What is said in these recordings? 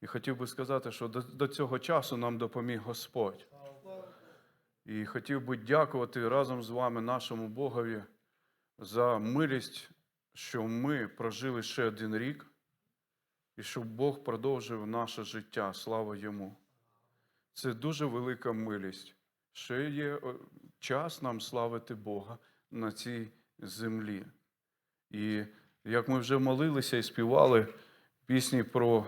І хотів би сказати, що до, до цього часу нам допоміг Господь. І хотів би дякувати разом з вами нашому Богові за милість, що ми прожили ще один рік, і щоб Бог продовжив наше життя. Слава йому. Це дуже велика милість. Ще є час нам славити Бога на цій землі. І як ми вже молилися і співали пісні про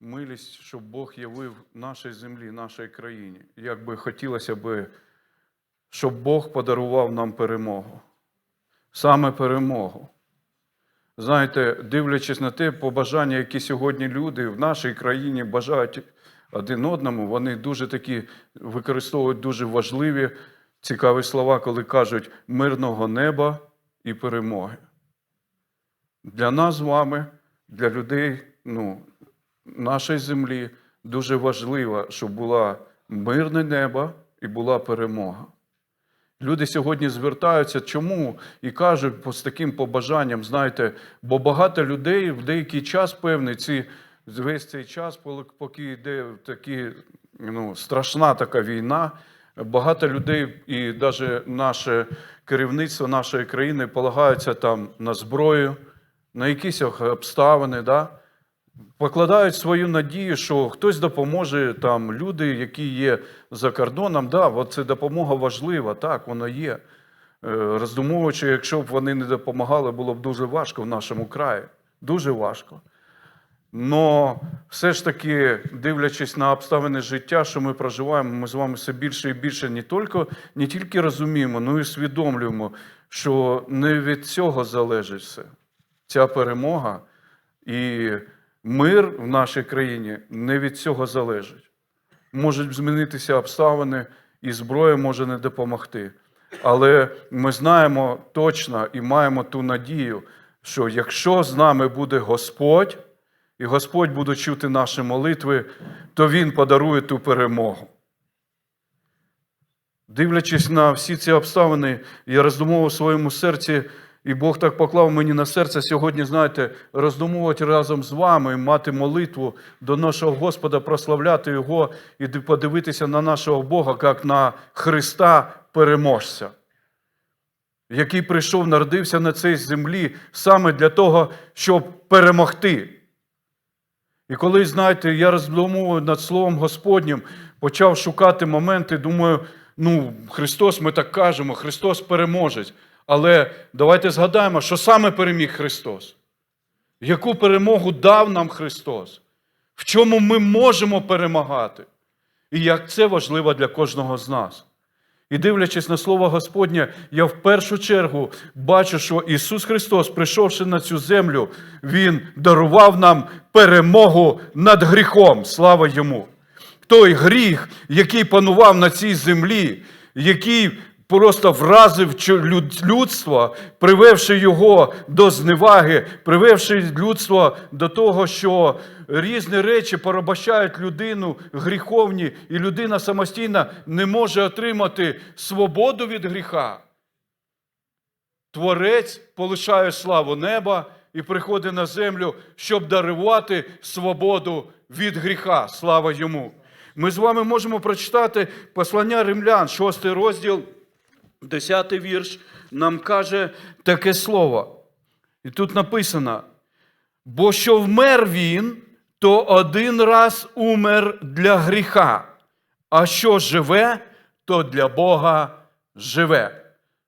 милість, щоб Бог явив нашій землі, нашій країні. Як би хотілося би, щоб Бог подарував нам перемогу. Саме перемогу. Знаєте, дивлячись на те побажання, які сьогодні люди в нашій країні бажають один одному, вони дуже такі використовують дуже важливі, цікаві слова, коли кажуть мирного неба і перемоги. Для нас з вами, для людей ну, нашої землі, дуже важливо, щоб була мирне небо і була перемога. Люди сьогодні звертаються, чому і кажуть з таким побажанням, знаєте, бо багато людей в деякий час певний, ці, весь цей час, поки йде такі, ну, страшна така війна, багато людей, і навіть наше керівництво нашої країни полагаються там на зброю, на якісь обставини, да? Покладають свою надію, що хтось допоможе там люди, які є за кордоном. Да, от це допомога важлива, так, вона є. Е, Роздумовуючи, якщо б вони не допомагали, було б дуже важко в нашому краї. Дуже важко. Но все ж таки, дивлячись на обставини життя, що ми проживаємо, ми з вами все більше і більше не тільки, не тільки розуміємо, але й усвідомлюємо, що не від цього залежить все. Ця перемога і мир в нашій країні не від цього залежить. Можуть змінитися обставини, і зброя може не допомогти. Але ми знаємо точно і маємо ту надію, що якщо з нами буде Господь, і Господь буде чути наші молитви, то Він подарує ту перемогу. Дивлячись на всі ці обставини, я роздумував у своєму серці, і Бог так поклав мені на серце сьогодні, знаєте, роздумувати разом з вами, мати молитву до нашого Господа, прославляти Його і подивитися на нашого Бога, як на Христа переможця, який прийшов, народився на цій землі саме для того, щоб перемогти. І коли, знаєте, я роздумував над Словом Господнім, почав шукати моменти, думаю, ну, Христос, ми так кажемо, Христос переможець. Але давайте згадаємо, що саме переміг Христос. Яку перемогу дав нам Христос? В чому ми можемо перемагати? І як це важливо для кожного з нас. І дивлячись на Слово Господнє, я в першу чергу бачу, що Ісус Христос, прийшовши на цю землю, Він дарував нам перемогу над гріхом. Слава Йому! Той гріх, який панував на цій землі, який просто вразив людство, привевши його до зневаги, привевши людство до того, що різні речі порабощають людину гріховні, і людина самостійно не може отримати свободу від гріха. Творець полишає славу неба і приходить на землю, щоб дарувати свободу від гріха. Слава йому! Ми з вами можемо прочитати послання римлян, 6 розділ. Десятий вірш нам каже таке слово. І тут написано: бо що вмер він, то один раз умер для гріха, а що живе, то для Бога живе.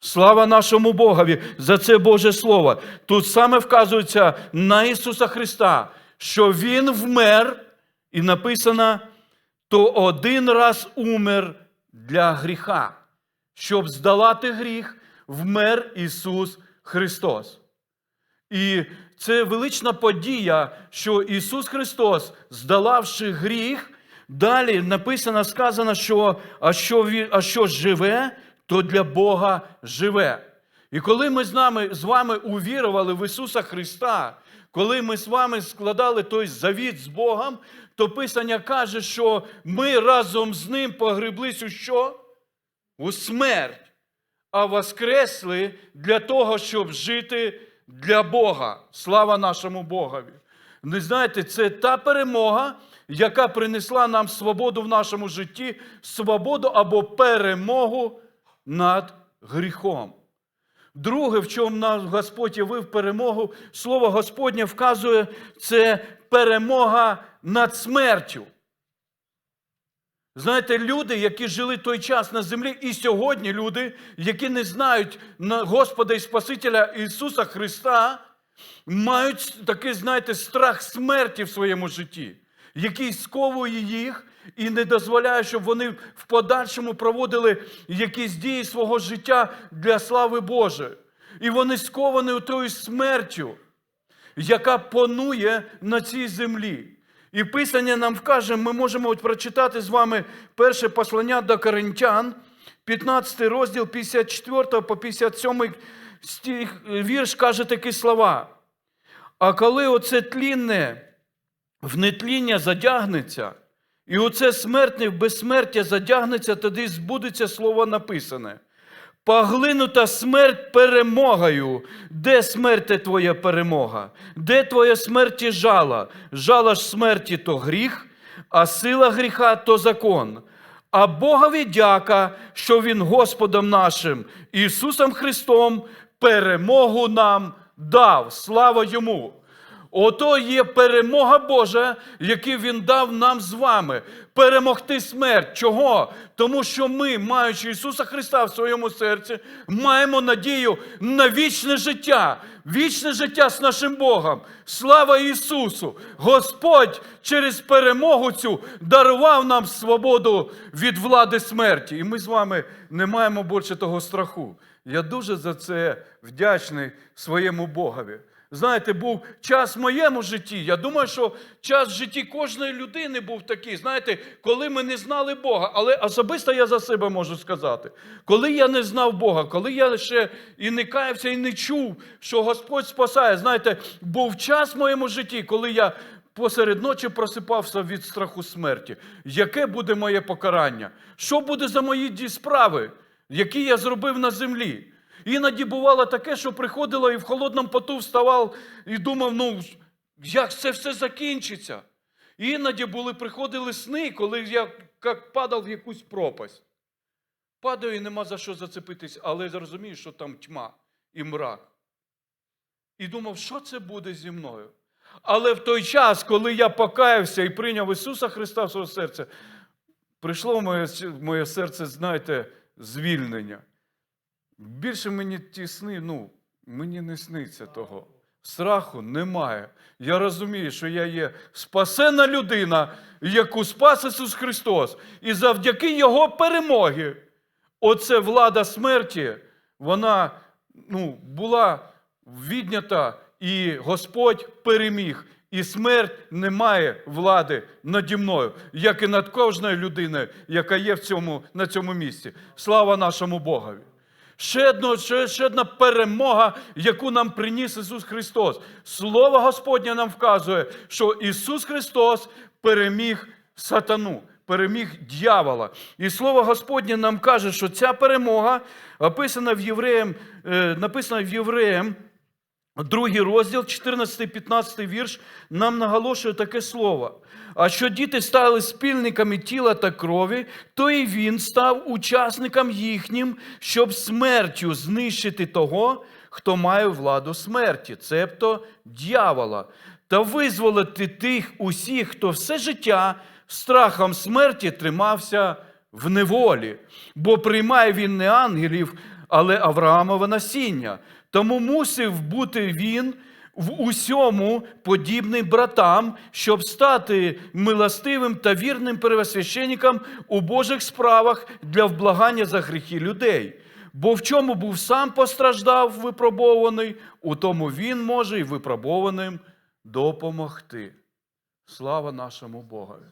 Слава нашому Богові за це Боже Слово. Тут саме вказується на Ісуса Христа, що Він вмер, і написано, то один раз умер для гріха щоб здолати гріх, вмер Ісус Христос. І це велична подія, що Ісус Христос, здолавши гріх, далі написано, сказано, що а що, а що живе, то для Бога живе. І коли ми з, нами, з вами увірували в Ісуса Христа, коли ми з вами складали той завіт з Богом, то Писання каже, що ми разом з Ним погреблись у що? У смерть, а воскресли для того, щоб жити для Бога. Слава нашому Богові. Не знаєте, це та перемога, яка принесла нам свободу в нашому житті, свободу або перемогу над гріхом. Друге, в чому нам Господь явив перемогу, слово Господнє вказує, це перемога над смертю. Знаєте, люди, які жили той час на землі, і сьогодні люди, які не знають Господа і Спасителя Ісуса Христа, мають такий, знаєте, страх смерті в своєму житті, який сковує їх і не дозволяє, щоб вони в подальшому проводили якісь дії свого життя для слави Божої. І вони сковані тою смертю, яка панує на цій землі. І Писання нам вкаже, ми можемо от прочитати з вами перше послання до Коринтян, 15 розділ 54 по 57 стих, вірш каже такі слова. А коли оце тлінне в нетління задягнеться, і оце смертне в безсмертя задягнеться, тоді збудеться слово написане. Поглинута смерть перемогою. Де смерть твоя перемога? Де твоя смерті жала? Жала ж смерті то гріх, а сила гріха то закон. А Богові дяка, що Він Господом нашим, Ісусом Христом, перемогу нам дав. Слава Йому! Ото є перемога Божа, яку Він дав нам з вами. Перемогти смерть. Чого? Тому що ми, маючи Ісуса Христа в своєму серці, маємо надію на вічне життя, вічне життя з нашим Богом. Слава Ісусу! Господь через перемогу цю дарував нам свободу від влади смерті. І ми з вами не маємо більше того страху. Я дуже за це вдячний своєму Богові. Знаєте, був час в моєму житті. Я думаю, що час в житті кожної людини був такий. Знаєте, коли ми не знали Бога, але особисто я за себе можу сказати. Коли я не знав Бога, коли я ще і не каявся, і не чув, що Господь спасає. Знаєте, був час в моєму житті, коли я посеред ночі просипався від страху смерті. Яке буде моє покарання? Що буде за мої ді- справи, які я зробив на землі? Іноді бувало таке, що приходило і в холодному поту вставав і думав, ну як це все закінчиться. Іноді були, приходили сни, коли я як падав в якусь пропасть. Падаю і нема за що зацепитись, але розумію, що там тьма і мрак. І думав, що це буде зі мною. Але в той час, коли я покаявся і прийняв Ісуса Христа в своє серце, прийшло в моє, в моє серце, знаєте, звільнення. Більше мені ті сни, ну, мені не сниться того. Страху немає. Я розумію, що я є спасена людина, яку спас Ісус Христос. І завдяки Його перемоги, оце влада смерті, вона ну, була віднята, і Господь переміг. І смерть не має влади наді мною, як і над кожною людиною, яка є в цьому, на цьому місці. Слава нашому Богові! Ще одна, ще, ще одна перемога, яку нам приніс Ісус Христос. Слово Господнє нам вказує, що Ісус Христос переміг сатану, переміг дьявола. І Слово Господнє нам каже, що ця перемога описана в Євреям, е, написана в Євреям, Другий розділ, 14-15 вірш, нам наголошує таке слово. А що діти стали спільниками тіла та крові, то і він став учасником їхнім, щоб смертю знищити того, хто має владу смерті, цебто дьявола, та визволити тих усіх, хто все життя страхом смерті тримався в неволі, бо приймає він не ангелів, але Авраамове насіння. Тому мусив бути він в усьому подібний братам, щоб стати милостивим та вірним первосвященником у Божих справах для вблагання за гріхи людей. Бо в чому був сам постраждав випробований, у тому він може і випробованим допомогти. Слава нашому Богові.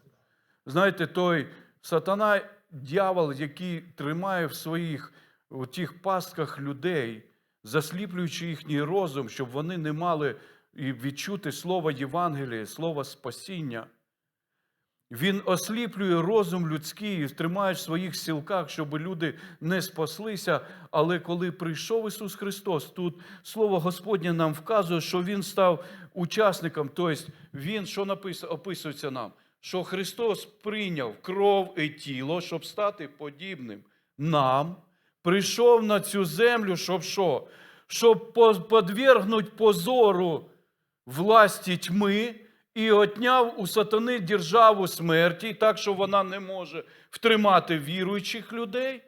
Знаєте, той сатана, дьявол, який тримає в своїх у тих пастках людей, засліплюючи їхній розум, щоб вони не мали відчути слово Євангелія, слово спасіння. Він осліплює розум людський, тримає в своїх сілках, щоб люди не спаслися. Але коли прийшов Ісус Христос, тут Слово Господнє нам вказує, що Він став учасником, тобто Він, що описується нам, що Христос прийняв кров і тіло, щоб стати подібним нам, прийшов на цю землю, щоб що? Щоб по- подвергнуть позору власті тьми і отняв у сатани державу смерті, так що вона не може втримати віруючих людей.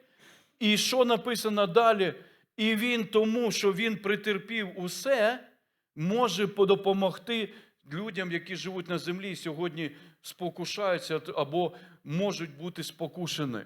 І що написано далі? І він тому, що він претерпів усе, може допомогти людям, які живуть на землі і сьогодні спокушаються або можуть бути спокушені.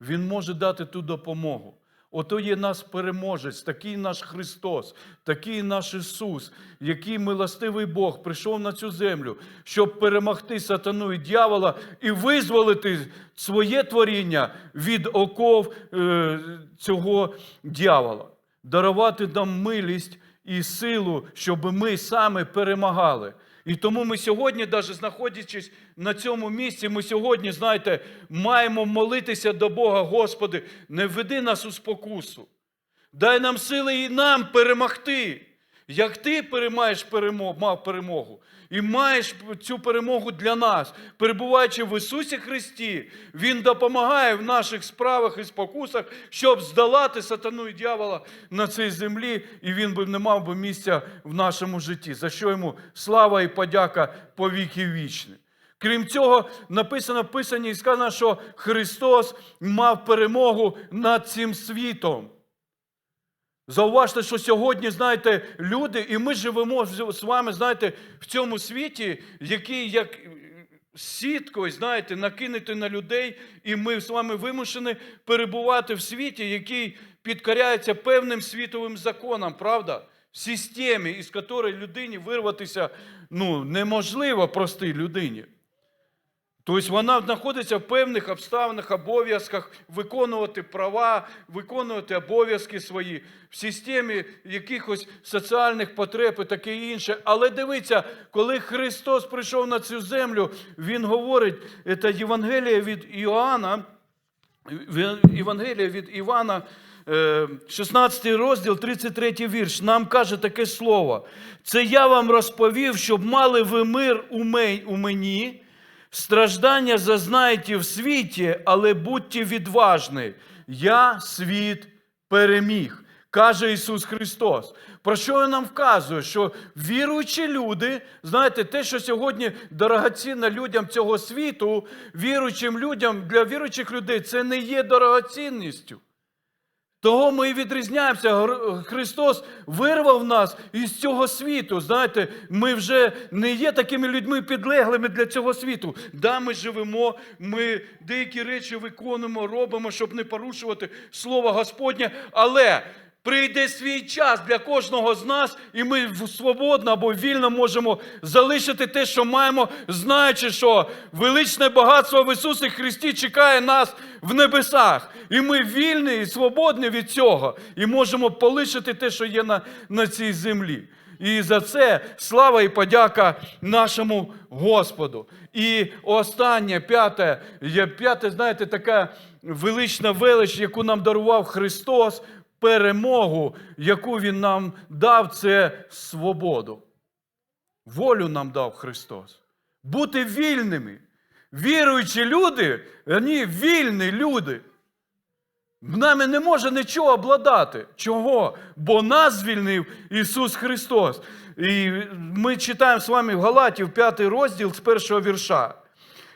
Він може дати ту допомогу. Ото є наш переможець, такий наш Христос, такий наш Ісус, який милостивий Бог прийшов на цю землю, щоб перемогти сатану і дьявола і визволити своє творіння від оков е, цього дьявола, дарувати нам милість і силу, щоб ми саме перемагали. І тому ми сьогодні, навіть знаходячись на цьому місці, ми сьогодні, знаєте, маємо молитися до Бога, Господи, не введи нас у спокусу. Дай нам сили і нам перемогти. Як ти перемаєш перемогу, мав перемогу, і маєш цю перемогу для нас, перебуваючи в Ісусі Христі, Він допомагає в наших справах і спокусах, щоб здолати сатану і дьявола на цій землі, і він би не мав би місця в нашому житті. За що йому слава і подяка по віки вічні. Крім цього, написано в Писанні і сказано, що Христос мав перемогу над цим світом. Зауважте, що сьогодні, знаєте, люди, і ми живемо з вами, знаєте, в цьому світі, який як сіткою, знаєте, накинути на людей, і ми з вами вимушені перебувати в світі, який підкоряється певним світовим законам, правда? В системі, із якої людині вирватися ну, неможливо простій людині. Тобто вона знаходиться в певних обставинах, обов'язках виконувати права, виконувати обов'язки свої в системі якихось соціальних потреб і таке інше. Але дивіться, коли Христос прийшов на цю землю, Він говорить, це Євангеліє від Іоанна, Євангелія від Івана, е, 16 розділ, 33 вірш, нам каже таке слово. Це я вам розповів, щоб мали ви мир у мені. Страждання зазнаєте в світі, але будьте відважні. Я світ переміг, каже Ісус Христос. Про що Він нам вказує? Що віруючі люди, знаєте, те, що сьогодні дорогоцінно людям цього світу, віруючим людям, для віруючих людей це не є дорогоцінністю. Того ми відрізняємося. Христос вирвав нас із цього світу. Знаєте, ми вже не є такими людьми підлеглими для цього світу. Да, ми живемо, ми деякі речі виконуємо, робимо, щоб не порушувати слово Господнє, але. Прийде свій час для кожного з нас, і ми свободно або вільно можемо залишити те, що маємо, знаючи, що величне багатство в Ісусі Христі чекає нас в небесах. І ми вільні і свободні від цього, і можемо полишити те, що є на, на цій землі. І за це слава і подяка нашому Господу. І останнє, п'яте, п'яте, знаєте, така велична велич, яку нам дарував Христос, перемогу, яку Він нам дав, це свободу. Волю нам дав Христос. Бути вільними. Віруючі люди, вони вільні люди. В Нами не може нічого обладати. Чого? Бо нас звільнив Ісус Христос. І ми читаємо з вами в Галатів 5 розділ з першого вірша.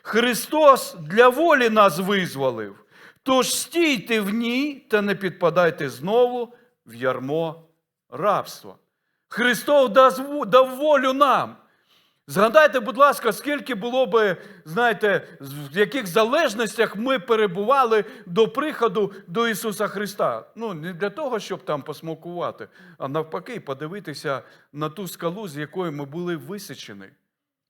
Христос для волі нас визволив. Тож стійте в ній та не підпадайте знову в ярмо рабства. Христос дав волю нам. Згадайте, будь ласка, скільки було би, знаєте, в яких залежностях ми перебували до приходу до Ісуса Христа. Ну, не для того, щоб там посмокувати, а навпаки, подивитися на ту скалу, з якої ми були висічені.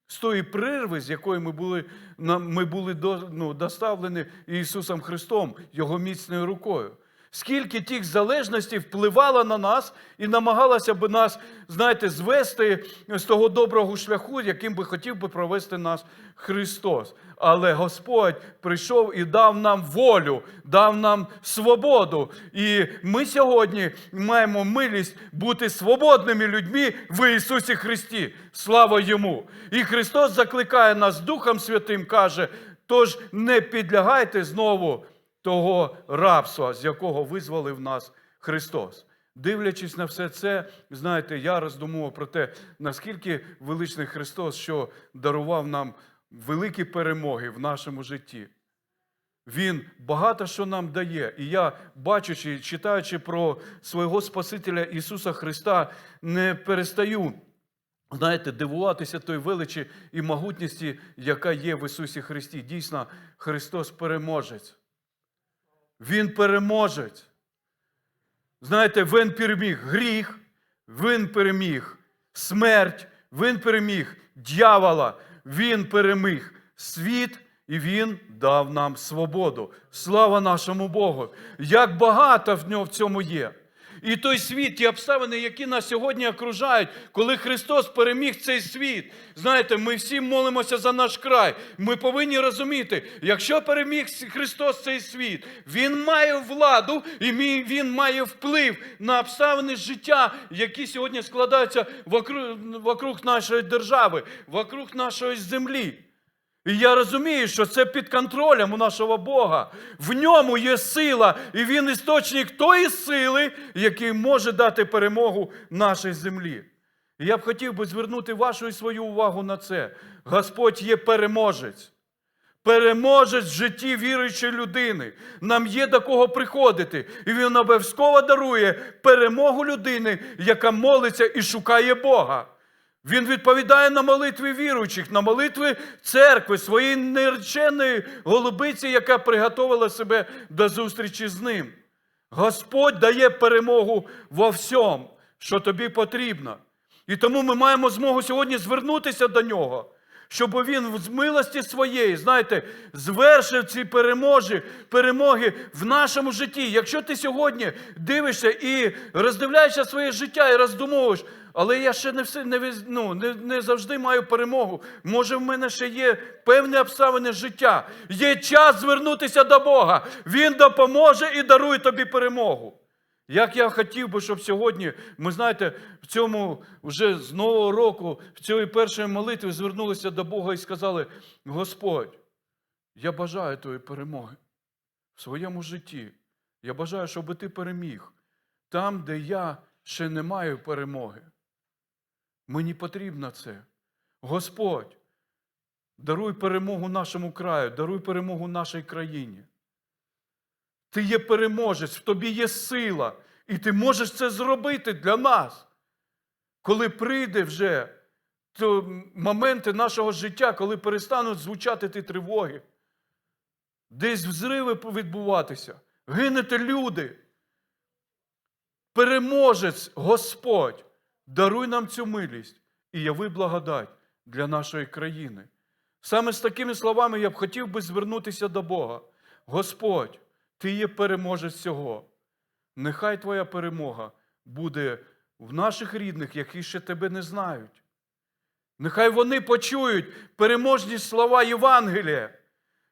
З тої прирви, з якої ми були, ми були ну, доставлені Ісусом Христом, Його міцною рукою. Скільки тих залежностей впливало на нас і намагалося би нас, знаєте, звести з того доброго шляху, яким би хотів би провести нас Христос. Але Господь прийшов і дав нам волю, дав нам свободу. І ми сьогодні маємо милість бути свободними людьми в Ісусі Христі. Слава Йому! І Христос закликає нас Духом Святим, каже, тож не підлягайте знову того рабства, з якого визволив нас Христос. Дивлячись на все це, знаєте, я роздумував про те, наскільки величний Христос, що дарував нам великі перемоги в нашому житті. Він багато що нам дає. І я, бачачи, читаючи про свого Спасителя Ісуса Христа, не перестаю, знаєте, дивуватися той величі і могутності, яка є в Ісусі Христі. Дійсно, Христос переможець. Він переможець. Знаєте, Він переміг гріх, Він переміг смерть, Він переміг дьявола, Він переміг світ і Він дав нам свободу. Слава нашому Богу! Як багато в нього в цьому є. І той світ, ті обставини, які нас сьогодні окружають, коли Христос переміг цей світ. Знаєте, ми всі молимося за наш край. Ми повинні розуміти, якщо переміг Христос цей світ, Він має владу і Він має вплив на обставини життя, які сьогодні складаються вокруг, нашої держави, вокруг нашої землі. І я розумію, що це під контролем у нашого Бога. В ньому є сила, і він істочник тої сили, який може дати перемогу нашій землі. І я б хотів би звернути вашу і свою увагу на це. Господь є переможець. Переможець в житті віруючої людини. Нам є до кого приходити. І він обов'язково дарує перемогу людини, яка молиться і шукає Бога. Він відповідає на молитви віруючих, на молитви церкви, своєї нереченої голубиці, яка приготовила себе до зустрічі з ним. Господь дає перемогу во всьому, що тобі потрібно. І тому ми маємо змогу сьогодні звернутися до нього, щоб він з милості своєї, знаєте, звершив ці переможі, перемоги в нашому житті. Якщо ти сьогодні дивишся і роздивляєшся своє життя і роздумовуєш, але я ще не все не, ну, не, не завжди маю перемогу. Може, в мене ще є певні обставини життя. Є час звернутися до Бога. Він допоможе і дарує тобі перемогу. Як я хотів би, щоб сьогодні, ми знаєте, в цьому вже з Нового року, в цій першої молитві звернулися до Бога і сказали: Господь, я бажаю твоєї перемоги в своєму житті. Я бажаю, щоб ти переміг там, де я ще не маю перемоги. Мені потрібно це. Господь, даруй перемогу нашому краю, даруй перемогу нашій країні. Ти є переможець, в тобі є сила, і ти можеш це зробити для нас. Коли прийде вже то моменти нашого життя, коли перестануть звучати ті тривоги, десь взриви відбуватися, гинете люди. Переможець Господь, даруй нам цю милість і яви благодать для нашої країни. Саме з такими словами я б хотів би звернутися до Бога. Господь, Ти є переможець цього. Нехай Твоя перемога буде в наших рідних, які ще тебе не знають. Нехай вони почують переможні слова Євангелія,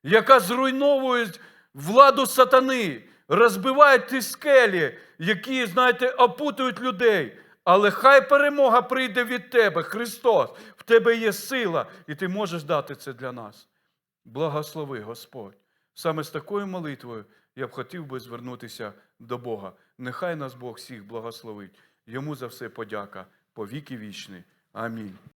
яка зруйновує владу сатани, розбивають ті скелі, які, знаєте, опутують людей. Але хай перемога прийде від тебе, Христос. В тебе є сила, і ти можеш дати це для нас. Благослови, Господь. Саме з такою молитвою я б хотів би звернутися до Бога. Нехай нас Бог всіх благословить. Йому за все подяка по віки вічні. Амінь.